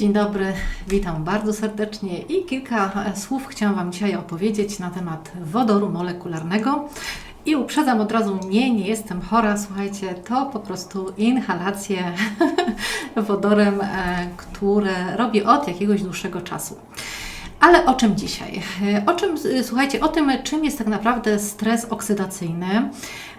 Dzień dobry, witam bardzo serdecznie i kilka e, słów chciałam Wam dzisiaj opowiedzieć na temat wodoru molekularnego. I uprzedzam od razu, nie, nie jestem chora, słuchajcie, to po prostu inhalacje wodorem, e, które robię od jakiegoś dłuższego czasu. Ale o czym dzisiaj? O czym, słuchajcie, o tym, czym jest tak naprawdę stres oksydacyjny,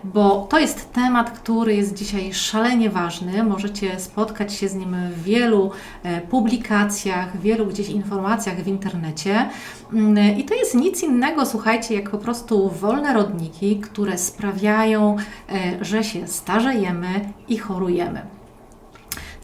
bo to jest temat, który jest dzisiaj szalenie ważny. Możecie spotkać się z nim w wielu e, publikacjach, wielu gdzieś informacjach w internecie. Mm, I to jest nic innego, słuchajcie, jak po prostu wolne rodniki, które sprawiają, e, że się starzejemy i chorujemy.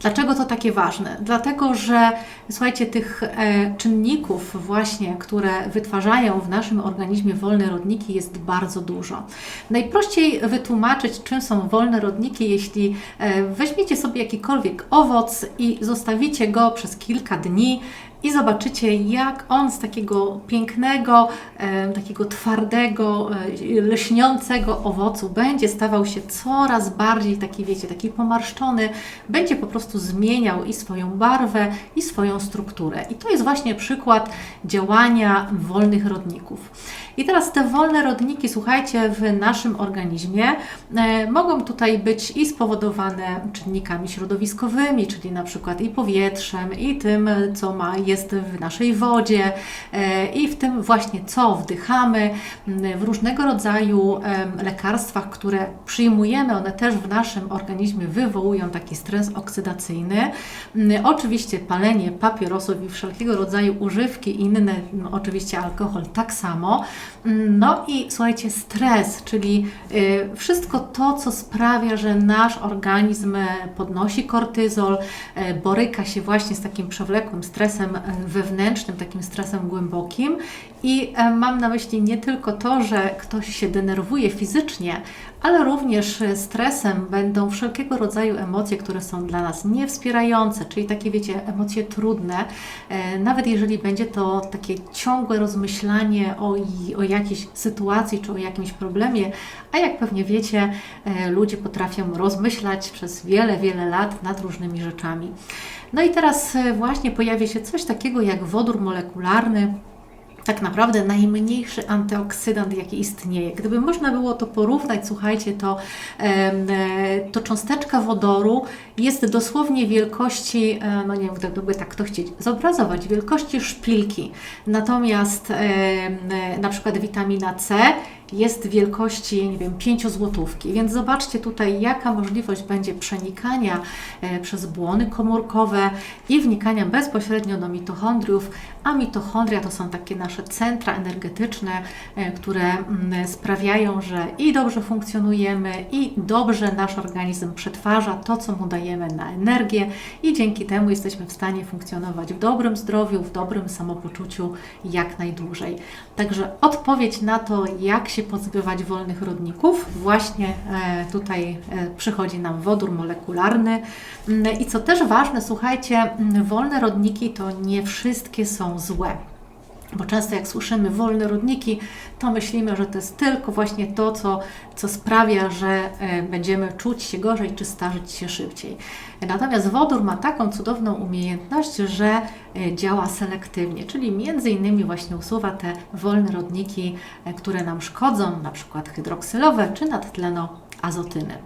Dlaczego to takie ważne? Dlatego, że słuchajcie, tych e, czynników właśnie, które wytwarzają w naszym organizmie wolne rodniki jest bardzo dużo. Najprościej wytłumaczyć, czym są wolne rodniki, jeśli e, weźmiecie sobie jakikolwiek owoc i zostawicie go przez kilka dni i zobaczycie, jak on z takiego pięknego, e, takiego twardego, e, lśniącego owocu będzie stawał się coraz bardziej taki, wiecie, taki pomarszczony, będzie po prostu zmieniał i swoją barwę, i swoją strukturę. I to jest właśnie przykład działania wolnych rodników. I teraz te wolne rodniki, słuchajcie, w naszym organizmie e, mogą tutaj być i spowodowane czynnikami środowiskowymi, czyli na przykład i powietrzem, i tym, co ma, jest w naszej wodzie, e, i w tym właśnie, co wdychamy, w różnego rodzaju lekarstwach, które przyjmujemy, one też w naszym organizmie wywołują taki stres oksydacyjny. Oczywiście palenie papierosów i wszelkiego rodzaju używki inne, oczywiście alkohol tak samo. No i słuchajcie, stres, czyli y, wszystko to, co sprawia, że nasz organizm e, podnosi kortyzol, e, boryka się właśnie z takim przewlekłym stresem e, wewnętrznym, takim stresem głębokim. I mam na myśli nie tylko to, że ktoś się denerwuje fizycznie, ale również stresem będą wszelkiego rodzaju emocje, które są dla nas niewspierające, czyli takie, wiecie, emocje trudne, nawet jeżeli będzie to takie ciągłe rozmyślanie o, o jakiejś sytuacji czy o jakimś problemie, a jak pewnie wiecie, e, ludzie potrafią rozmyślać przez wiele, wiele lat nad różnymi rzeczami. No i teraz e, właśnie pojawia się coś takiego jak wodór molekularny, tak naprawdę najmniejszy antyoksydant, jaki istnieje. Gdyby można było to porównać, słuchajcie, to, e, to cząsteczka wodoru jest dosłownie wielkości, e, no nie wiem, gdyby tak to chcieć zobrazować, wielkości szpilki. Natomiast na przykład witamina C jest wielkości, nie wiem, 5 złotówki. Więc zobaczcie tutaj, jaka możliwość będzie przenikania e, przez błony komórkowe i wnikania bezpośrednio do mitochondriów, a mitochondria to są takie nasze centra energetyczne, e, które mm, sprawiają, że i dobrze funkcjonujemy, i dobrze nasz organizm przetwarza to, co mu dajemy na energię, i dzięki temu jesteśmy w stanie funkcjonować w dobrym zdrowiu, w dobrym samopoczuciu jak najdłużej. Także odpowiedź na to, jak się się pozbywać wolnych rodników. Właśnie e, tutaj e, przychodzi nam wodór molekularny. Mm, I co też ważne, słuchajcie, mm, wolne rodniki to nie wszystkie są złe. Bo często jak słyszymy wolne rodniki, to myślimy, że to jest tylko właśnie to, co, co sprawia, że e, będziemy czuć się gorzej czy starzyć się szybciej. Natomiast wodór ma taką cudowną umiejętność, że e, działa selektywnie, czyli między innymi właśnie usuwa te wolne rodniki, e, które nam szkodzą, na przykład hydroksylowe czy nadtleno azotyny.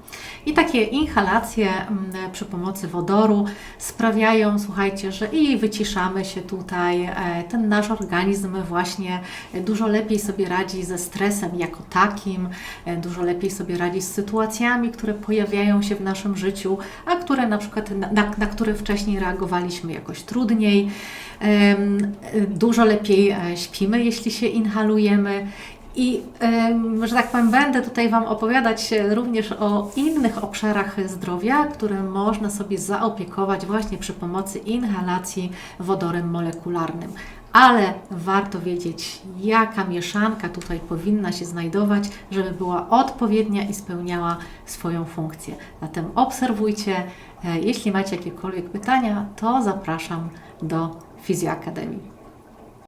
I takie inhalacje mm, przy pomocy wodoru sprawiają, słuchajcie, że i wyciszamy się tutaj, e, ten nasz organizm właśnie dużo lepiej sobie radzi ze stresem jako takim, e, dużo lepiej sobie radzi z sytuacjami, które pojawiają się w naszym życiu, a które na przykład na, na które wcześniej reagowaliśmy jakoś trudniej. Dużo lepiej e, śpimy, jeśli się inhalujemy i, że tak powiem, będę tutaj Wam opowiadać również o innych obszarach zdrowia, które można sobie zaopiekować właśnie przy pomocy inhalacji wodorem molekularnym. Ale warto wiedzieć, jaka mieszanka tutaj powinna się znajdować, żeby była odpowiednia i spełniała swoją funkcję. Zatem obserwujcie. E, jeśli macie jakiekolwiek pytania, to zapraszam do Fizjoakademii.